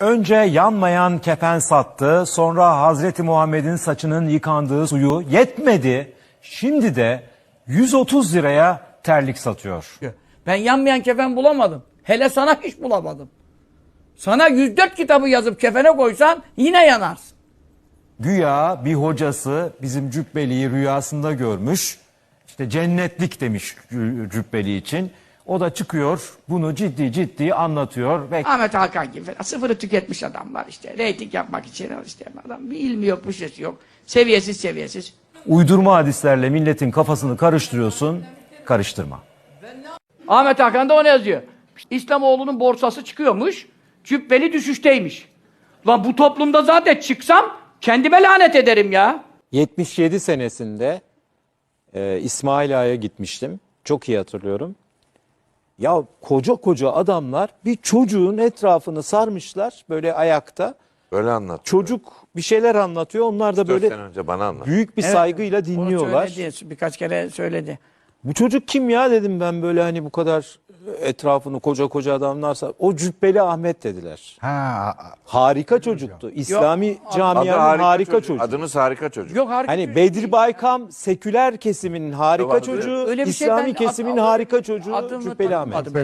Önce yanmayan kefen sattı, sonra Hazreti Muhammed'in saçının yıkandığı suyu yetmedi. Şimdi de 130 liraya terlik satıyor. Ben yanmayan kefen bulamadım. Hele sana hiç bulamadım. Sana 104 kitabı yazıp kefene koysan yine yanarsın. Güya bir hocası bizim cübbeliyi rüyasında görmüş. İşte cennetlik demiş cü- cübbeli için. O da çıkıyor bunu ciddi ciddi anlatıyor ve Ahmet Hakan gibi falan sıfırı tüketmiş adamlar işte. Reyting yapmak için işte adam bir ilmi yok, bir şeysi yok. Seviyesiz seviyesiz. uydurma hadislerle milletin kafasını karıştırıyorsun. Karıştırma. Ahmet Hakan da ona yazıyor. İslamoğlu'nun borsası çıkıyormuş. Cübbeli düşüşteymiş. Lan bu toplumda zaten çıksam kendime lanet ederim ya. 77 senesinde e, İsmail Ağa'ya gitmiştim. Çok iyi hatırlıyorum. Ya koca koca adamlar bir çocuğun etrafını sarmışlar böyle ayakta. Öyle anlat. Çocuk bir şeyler anlatıyor. Onlar da böyle önce bana anlat. büyük bir saygıyla Onu dinliyorlar. söyledi, birkaç kere söyledi. Bu çocuk kim ya dedim ben böyle hani bu kadar etrafını koca koca adamlar sar. O Cübbeli Ahmet dediler. Harika çocuktu. İslami camianın harika, çocuk. Adınız harika çocuk. Yok harika. Hani Bedri Baykam seküler kesiminin harika Yok, çocuğu, Öyle bir şey İslami ben- kesimin ad- harika çocuğu adını Cübbeli Ahmet. tanımadım.